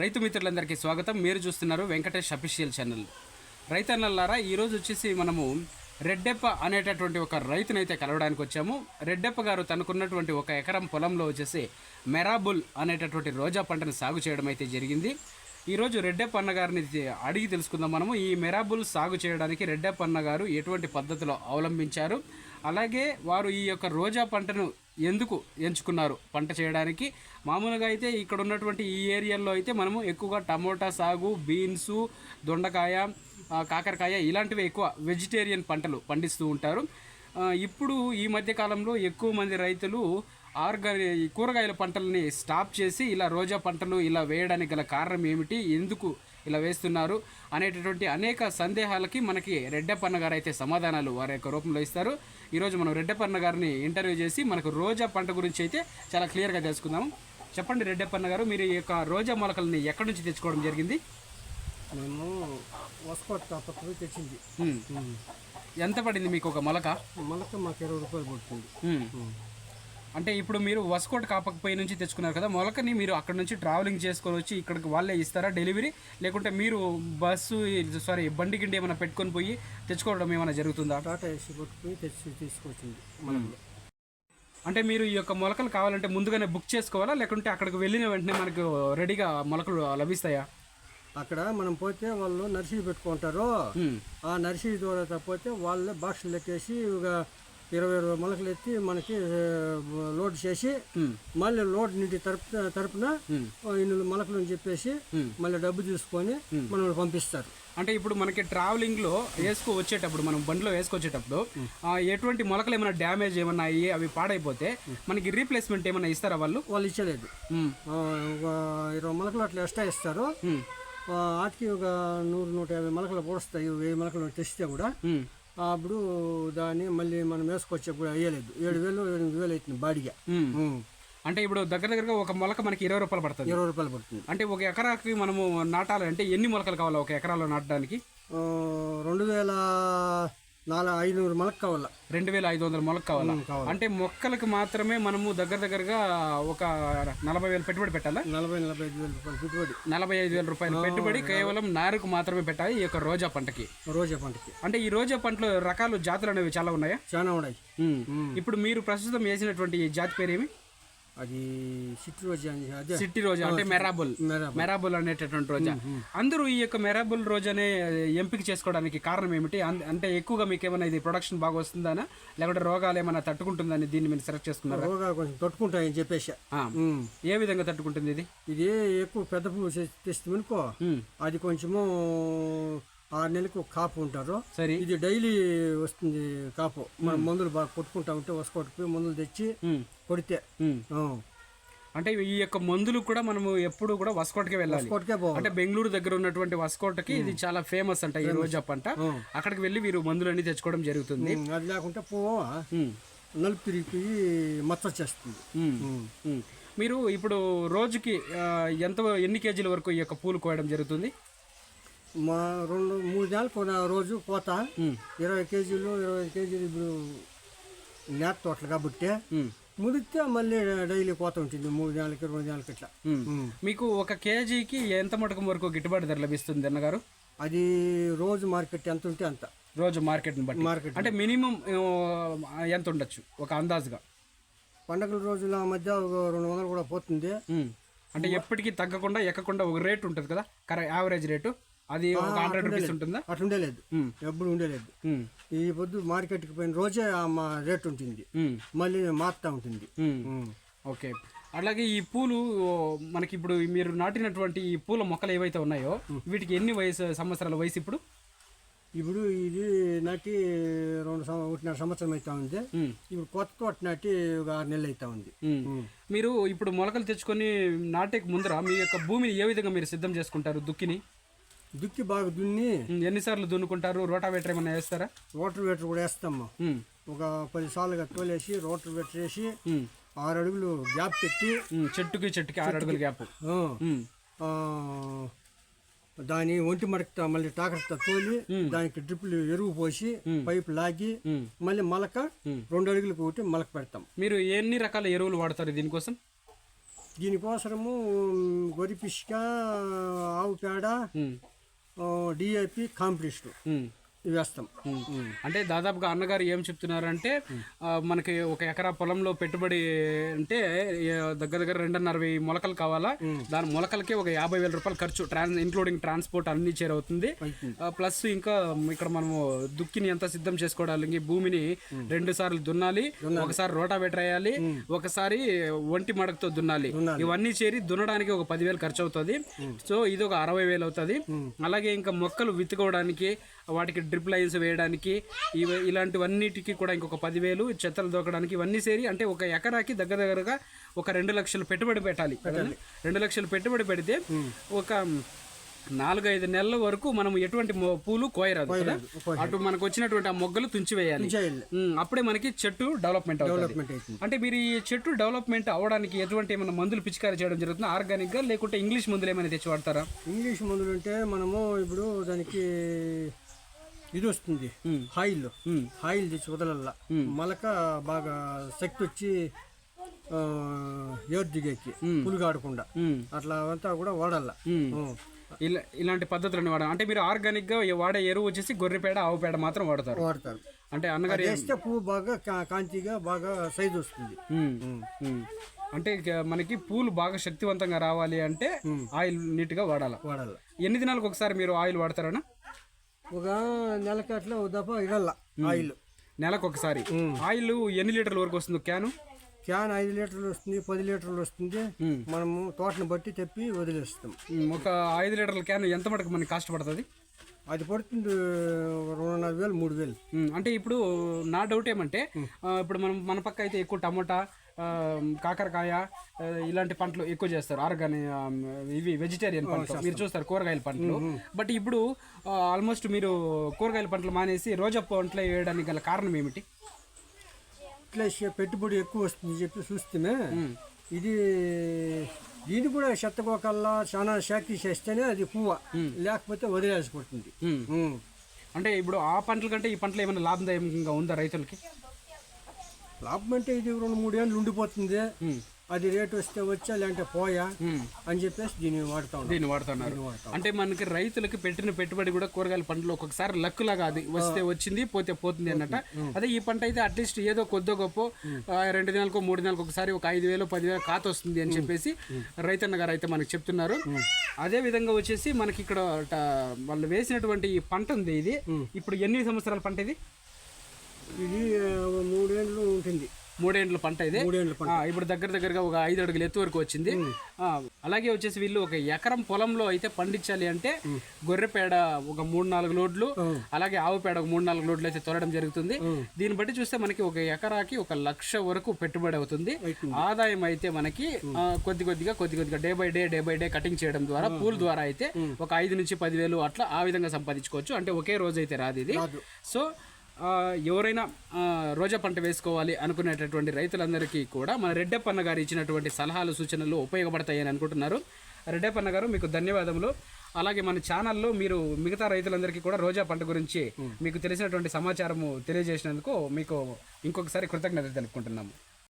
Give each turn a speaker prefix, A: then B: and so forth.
A: రైతు మిత్రులందరికీ స్వాగతం. మీరు చూస్తున్నారు వెంకటేష్ అఫీషియల్ ఛానల్. రైతన్నలారా ఈరోజు వచ్చేసి మనము రెడ్డెప్ప అనేటటువంటి ఒక రైతునైతే కలవడానికి వచ్చాము. రెడ్డెప్ప గారు తనకున్నటువంటి ఒక ఎకరం పొలంలో వచ్చేసి మెరాబుల్ అనేటటువంటి రోజా పంటను సాగు చేయడం అయితే జరిగింది. ఈరోజు రెడ్డెప్ప అన్న గారిని అడిగి తెలుసుకుందాం మనము. ఈ మెరాబుల్ సాగు చేయడానికి రెడ్డెప్ప అన్నగారు ఎటువంటి పద్ధతిలో అవలంబించారు? అలాగే వారు ఈ యొక్క రోజా పంటను ఎందుకు ఎంచుకున్నారు పంట చేయడానికి? మామూలుగా అయితే ఇక్కడ ఉన్నటువంటి ఈ ఏరియాలో అయితే మనము ఎక్కువగా టమోటా సాగు బీన్స్ దొండకాయ కాకరకాయ ఇలాంటివి ఎక్కువ వెజిటేరియన్ పంటలు పండిస్తూ ఉంటారు. ఇప్పుడు ఈ మధ్య కాలంలో ఎక్కువ మంది రైతులు ఆర్గాని కూరగాయల పంటలని స్టాప్ చేసి ఇలా రోజా పంటలు ఇలా వేయడానికి గల కారణం ఏమిటి? ఎందుకు ఇలా వేస్తున్నారు అనేటటువంటి అనేక సందేహాలకి మనకి రెడ్డప్పన్న గారు అయితే సమాధానాలు వారి యొక్క రూపంలో ఇస్తారు. ఈరోజు మనం రెడ్డప్పన్న గారిని ఇంటర్వ్యూ చేసి మనకు రోజా పంట గురించి అయితే చాలా క్లియర్గా తెలుసుకుందాము. చెప్పండి రెడ్డప్పన్న గారు మీరు ఈ యొక్క రోజా మొలకల్ని ఎక్కడి నుంచి తెచ్చుకోవడం జరిగింది?
B: మేము వసుకోట్ కాపత్రి తెచ్చింది.
A: ఎంత పడింది మీకు ఒక మొలక?
B: మొలక మాకు ఇరవై రూపాయలు పడుతుంది.
A: అంటే ఇప్పుడు మీరు వసుకోట్ కాపకపోయి నుంచి తెచ్చుకున్నారు కదా మొలకని మీరు అక్కడ నుంచి ట్రావెలింగ్ చేసుకొని వచ్చి ఇక్కడికి వాళ్ళే ఇస్తారా డెలివరీ లేకుంటే మీరు బస్సు సారీ బండి గిండి ఏమైనా పెట్టుకొని పోయి తెచ్చుకోవడం ఏమైనా జరుగుతుందా?
B: టాటా ఏసీ కొట్టుకుని తెచ్చి తీసుకొచ్చింది
A: అంటే మీరు ఈ యొక్క మొలకలు కావాలంటే ముందుగానే బుక్ చేసుకోవాలా? లేకుంటే అక్కడికి వెళ్ళిన వెంటనే మనకు రెడీగా మొలకలు లభిస్తాయా?
B: అక్కడ మనం పోతే వాళ్ళు నర్సరీ పెట్టుకుంటారు. ఆ నర్సరీ ద్వారా తప్పితే వాళ్ళే బాక్సులు ఎక్కేసి ఒక ఇరవై ఇరవై మొలకలు ఎత్తి మనకి లోడ్ చేసి. మళ్ళీ లోడ్ నీటి తరపు తరపున. ఇన్ని మొలకలు అని చెప్పేసి మళ్ళీ డబ్బు తీసుకొని మనం పంపిస్తారు.
A: అంటే ఇప్పుడు మనకి ట్రావెలింగ్లో వేసుకో వచ్చేటప్పుడు మనం బండిలో వేసుకొచ్చేటప్పుడు ఎటువంటి మొలకలు ఏమైనా డ్యామేజ్ ఏమైనా అయ్యి అవి పాడైపోతే మనకి రీప్లేస్మెంట్ ఏమైనా ఇస్తారా వాళ్ళు?
B: వాళ్ళు ఇచ్చలేదు. ఇరవై మొలకలు అట్లా ఎక్స్ట్రా ఇస్తారు. వాటికి ఒక నూరు నూట యాభై మొలకలు పొడుస్తాయి వెయ్యి మొలకలు తెస్తే కూడా. అప్పుడు దాన్ని మళ్ళీ మనం వేసుకొచ్చేప్పుడు అయ్యలేదు ఏడు వేలు ఎనిమిది వేలు అవుతుంది బాడిగా.
A: అంటే ఇప్పుడు దగ్గర దగ్గరగా ఒక మొలక మనకి ఇరవై రూపాయలు పడుతుంది.
B: ఇరవై రూపాయలు పడుతుంది.
A: అంటే ఒక ఎకరాకి మనము నాటాలంటే ఎన్ని మొలకలు కావాలి ఒక ఎకరాలో నాటడానికి?
B: రెండు వేల నాలుగు ఐనూరు మొలక కావాల?
A: రెండు వేల ఐదు వందల మొలక కావాలా. అంటే మొక్కలకు మాత్రమే మనము దగ్గర దగ్గరగా ఒక నలభై వేలు పెట్టుబడి పెట్టాలా?
B: నలభై నలభై ఐదు వేల రూపాయలు పెట్టుబడి.
A: నలభై ఐదు వేల రూపాయలు పెట్టుబడి కేవలం నారుకు మాత్రమే పెట్టాలి ఈ యొక్క రోజా పంటకి.
B: రోజా పంటకి.
A: అంటే ఈ రోజా పంటలో రకాలు జాతులు అనేవి చాలా ఉన్నాయా?
B: చాలా ఉన్నాయి.
A: ఇప్పుడు మీరు ప్రస్తుతం వేసినటువంటి జాతి పేరు ఏమి?
B: అది సిట్టి రోజా అదే.
A: సిట్టి రోజా అంటే మెరాబుల్.
B: మేరా
A: మెరాబుల్ అనేటటువంటి రోజా. అందరూ ఈ యొక్క మెరాబుల్ రోజానే ఎంపిక చేసుకోవడానికి కారణం ఏమిటి? అంటే ఎక్కువగా మీకు ఏమైనా ఇది ప్రొడక్షన్ బాగా వస్తుందనా? లేకుంటే రోగాలు ఏమైనా తట్టుకుంటుందని దీన్ని మీరు సెలెక్ట్ చేసుకున్నారా?
B: రోగాలు కొంచెం తట్టుకుంటాయని చెప్పేసి.
A: ఏ విధంగా తట్టుకుంటుంది ఇది?
B: ఇది ఎక్కువ పెద్ద పువ్వు తెస్తుంది అనుకో. అది కొంచెము ఆరు నెలలకు కాపు ఉంటారు.
A: సరే.
B: ఇది డైలీ వస్తుంది కాపు. మనం మందులు బాగా కొట్టుకుంటా ఉంటే వసుకోట్టుకుపోయి మందులు తెచ్చి. కొడితే.
A: అంటే ఈ యొక్క మందులు కూడా మనము ఎప్పుడు కూడా వస్కోట్కే వెళ్ళాలి. అంటే బెంగళూరు దగ్గర ఉన్నటువంటి వస్కోటకి ఇది చాలా ఫేమస్ అంట ఈ రోజా పంట. అక్కడికి వెళ్ళి వీరు మందులన్నీ తెచ్చుకోవడం జరుగుతుంది.
B: అది లేకుంటే పువ్వు. నలుపు తిరిగిపోయి మచ్చ చేస్తుంది.
A: మీరు ఇప్పుడు రోజుకి ఎంత ఎన్ని కేజీల వరకు ఈ యొక్క పూలు కోయడం జరుగుతుంది?
B: మా రెండు మూడు నెలలకు ఒక రోజు
A: ఉమ్.
B: ఇరవై కేజీలు ఇరవై కేజీలు ఇప్పుడు నేత తోటలు కాబట్టి.
A: ఉమ్.
B: ముదిస్తే మళ్ళీ డైలీ కోత ఉంటుంది మూడు నెలలకి రెండు నెలలకి ఇట్లా.
A: మీకు ఒక కేజీకి ఎంత మటుకు వరకు గిట్టుబాటు ధర లభిస్తుంది అన్నగారు
B: అది రోజు మార్కెట్ ఎంత ఉంటే అంత.
A: రోజు మార్కెట్ని బట్టి.
B: మార్కెట్
A: అంటే మినిమం ఎంత ఉండొచ్చు ఒక అందాజుగా?
B: పండగల రోజుల మధ్య ఒక రెండు వందలు కూడా పోతుంది.
A: అంటే ఎప్పటికీ తగ్గకుండా ఎక్కకుండా ఒక రేట్ ఉంటుంది కదా? Correct average rate? అది ఒక హండ్రెడ్ రూపీస్ ఉంటుందా?
B: అట్లా ఉండలేదు. ఎప్పుడు ఉండలేదు. ఈ పొద్దు మార్కెట్కి పోయిన రోజే మా రేట్ ఉంటుంది. మళ్ళీ మారుతూ ఉంటుంది.
A: ఓకే. అలాగే ఈ పూలు మనకి ఇప్పుడు మీరు నాటినటువంటి ఈ పూల మొక్కలు ఏవైతే ఉన్నాయో వీటికి ఎన్ని వయసు సంవత్సరాల వయసు ఇప్పుడు?
B: ఇప్పుడు ఇది నాటి రెండు ఒకటిన్నర సంవత్సరం అవుతా ఉంది. ఇప్పుడు కొత్త తోట నాటి ఒక ఆరు నెలలు అవుతా ఉంది.
A: మీరు ఇప్పుడు మొలకలు తెచ్చుకొని నాటే ముందర మీ యొక్క భూమిని ఏ విధంగా మీరు సిద్ధం చేసుకుంటారు? దుక్కిని?
B: దుక్కి బాగా దున్ని
A: ఎన్నిసార్లు దున్నుకుంటారు? రోటావేటర్ ఏమైనా వేస్తారా?
B: రోటర్ వేటర్ కూడా వేస్తాము. ఒక పది సార్లుగా తోలేసి రోటర్ వేటర్ వేసి. ఆరు అడుగులు గ్యాప్ పెట్టి
A: చెట్టుకి చెట్టుకి ఆరు అడుగుల గ్యాప్.
B: దాని ఒంటి మడక మళ్ళీ టాకర్తో తోలి దానికి డ్రిప్పులు ఎరువు పోసి పైప్ లాగి. మళ్ళీ మలక రెండు అడుగులకు ఒకటి మలక పెడతాం.
A: మీరు ఎన్ని రకాల ఎరువులు వాడతారు దీనికోసం?
B: దీనికోసము గొర్రె పిష్క ఆవు పేడ డిఐపి కాంప్లిస్ట్ వేస్తాం
A: అంటే దాదాపుగా అన్నగారు ఏం చెప్తున్నారంటే మనకి ఒక ఎకరా పొలంలో పెట్టుబడి అంటే దగ్గర దగ్గర రెండున్నర వెయ్యి మొలకలు కావాలా? దాని మొలకలకి ఒక యాభై వేల రూపాయలు ఖర్చు ట్రాన్స్ ఇంక్లూడింగ్ ట్రాన్స్పోర్ట్ అన్ని చేరవుతుంది. ప్లస్ ఇంకా ఇక్కడ మనము దుక్కిని ఎంత సిద్ధం చేసుకోవడానికి భూమిని రెండు సార్లు దున్నాలి ఒకసారి రోటావేటర్ వేయాలి ఒకసారి ఒంటి మడకతో దున్నాలి. ఇవన్నీ చేరి దున్నడానికి ఒక పదివేలు ఖర్చు అవుతుంది సో ఇది ఒక అరవై వేలు అవుతుంది అలాగే ఇంకా మొక్కలు విత్తుకోవడానికి వాటికి డ్రిప్ లైన్స్ వేయడానికి ఇవి ఇలాంటివన్నిటికీ కూడా ఇంకొక పదివేలు చెత్తలు దోకడానికి ఇవన్నీ సేరి అంటే ఒక ఎకరాకి దగ్గర దగ్గరగా ఒక రెండు లక్షలు పెట్టుబడి పెట్టాలి? రెండు లక్షలు పెట్టుబడి పెడితే ఒక నాలుగైదు నెలల వరకు మనం ఎటువంటి పూలు కోయరాదు కదా? అటు మనకు వచ్చినటువంటి ఆ మొగ్గలు తుంచివేయాలి అప్పుడే మనకి చెట్టు డెవలప్మెంట్
B: డెవలప్మెంట్
A: అంటే మీరు ఈ చెట్టు డెవలప్మెంట్ అవ్వడానికి ఎటువంటి ఏమైనా మందులు పిచికారీ చేయడం జరుగుతుంది? ఆర్గానిక్గా లేకుంటే ఇంగ్లీష్ మందులు ఏమైనా తెచ్చి వాడతారా?
B: ఇంగ్లీష్ మందులు అంటే మనము ఇప్పుడు దానికి ఇది వస్తుంది. ఆయిల్. ఆయిల్ తెచ్చి వదలల్లా. మొలక బాగా శక్తి వచ్చి ఏరు దిగేకి పులుగాడకుండా. అట్లా అంతా కూడా. ఉం.
A: ఇలా ఇలాంటి పద్ధతులను వాడాలి అంటే మీరు ఆర్గానిక్గా వాడే ఎరువు వచ్చేసి గొర్రెపేడ ఆవు పేడ మాత్రం వాడతారు.
B: వాడతారు.
A: అంటే అన్నగారు
B: వేస్తే పువ్వు బాగా కాంతిగా బాగా సైజు వస్తుంది.
A: అంటే మనకి పూలు బాగా శక్తివంతంగా రావాలి అంటే ఆయిల్ నీట్గా వాడాలి.
B: వాడాల.
A: ఎన్ని దినాలకు ఒకసారి మీరు ఆయిల్ వాడతారనా
B: ఒక నెలకి అట్లా ఒక దఫా ఇడల్లా ఆయిల్.
A: నెలకు ఒకసారి. ఆయిల్ ఎన్ని లీటర్ల వరకు వస్తుంది క్యాను?
B: క్యాన్ ఐదు లీటర్లు వస్తుంది పది లీటర్లు వస్తుంది. మనము తోటను బట్టి తెప్పి వదిలేస్తాం.
A: ఒక ఐదు లీటర్ల క్యాన్ ఎంత మటుకు మనకి కాస్ట్ పడుతుంది?
B: అది పడుతుంది రెండున్నర వేలు మూడు వేలు.
A: అంటే ఇప్పుడు నా డౌట్ ఏమంటే ఇప్పుడు మనం మన పక్క అయితే ఎక్కువ టమోటా కాకరకాయ ఇలాంటి పంటలు ఎక్కువ చేస్తారు. ఆర్గాని ఆ, ఇవి వెజిటేరియన్ పంటలు. మీరు చూస్తారు. కూరగాయల పంటలు. బట్ ఇప్పుడు ఆల్మోస్ట్ మీరు కూరగాయల పంటలు మానేసి రోజా పంటలు వేయడానికి గల కారణం ఏమిటి?
B: ఇట్లా చే- పెట్టుబడి ఎక్కువ వస్తుంది చెప్పి చూస్తేనే ఇది దీన్ని కూడా చెత్తకోకల్లా చాలా శాఖీ చేస్తేనే అది పువ్వ. లేకపోతే ఉం.
A: అంటే ఇప్పుడు ఆ పంటల కంటే ఈ పంటలు ఏమైనా లాభదాయకంగా ఉందా రైతులకి?
B: లాభం అంటే ఇది రెండు మూడు ఏళ్ళు ఉండిపోతుంది. అది రేటు వస్తే వచ్చా లేదంటే పోయా. అని చెప్పేసి దీన్ని వాడుతా
A: దీన్ని వాడుతున్నారు అంటే మనకి రైతులకి పెట్టిన పెట్టుబడి కూడా కూరగాయల పంటలు ఒక్కొక్కసారి లక్ లాగా అది వస్తే వచ్చింది పోతే పోతుంది అన్నట్ట. అదే ఈ పంట అయితే అట్లీస్ట్ ఏదో కొద్దో గొప్ప రెండు నెలలకు మూడు నెలలకు ఒకసారి ఒక ఐదు వేలు పదివేలు ఖాతా వస్తుంది అని చెప్పేసి రైతన్న గారు అయితే మనకి చెప్తున్నారు. అదే విధంగా వచ్చేసి మనకి ఇక్కడ వాళ్ళు వేసినటువంటి ఈ పంట ఉంది ఇది. ఇప్పుడు ఎన్ని సంవత్సరాల పంట ఇది?
B: ఇది మూడేళ్ళు ఉంటుంది.
A: మూడేండ్ల పంట ఇది.
B: పంట.
A: ఇప్పుడు దగ్గర దగ్గరగా ఒక ఐదు అడుగులు ఎత్తు వరకు వచ్చింది. అలాగే వచ్చేసి వీళ్ళు ఒక ఎకరం పొలంలో అయితే పండించాలి అంటే గొర్రెపేడ ఒక మూడు నాలుగు లోడ్లు అలాగే ఆవు పేడ ఒక మూడు నాలుగు లోడ్లు అయితే తొలడం జరుగుతుంది. దీన్ని బట్టి చూస్తే మనకి ఒక ఎకరాకి ఒక లక్ష వరకు పెట్టుబడి అవుతుంది. ఆదాయం అయితే మనకి కొద్ది కొద్దిగా కొద్ది కొద్దిగా day by day day by day cutting చేయడం ద్వారా పూల్ ద్వారా అయితే ఒక ఐదు నుంచి పదివేలు అట్లా ఆ విధంగా సంపాదించుకోవచ్చు. అంటే ఒకే రోజు అయితే రాదు ఇది. సో ఎవరైనా రోజా పంట వేసుకోవాలి అనుకునేటటువంటి రైతులందరికీ కూడా మన రెడ్డప్పన్న గారు ఇచ్చినటువంటి సలహాలు సూచనలు ఉపయోగపడతాయని అనుకుంటున్నారు. రెడ్డప్పన్న గారు మీకు ధన్యవాదములు. అలాగే మన ఛానల్లో మీరు మిగతా రైతులందరికీ కూడా రోజా పంట గురించి మీకు తెలిసినటువంటి సమాచారము తెలియజేసినందుకు మీకు ఇంకొకసారి కృతజ్ఞత తెలుపుకుంటున్నాము.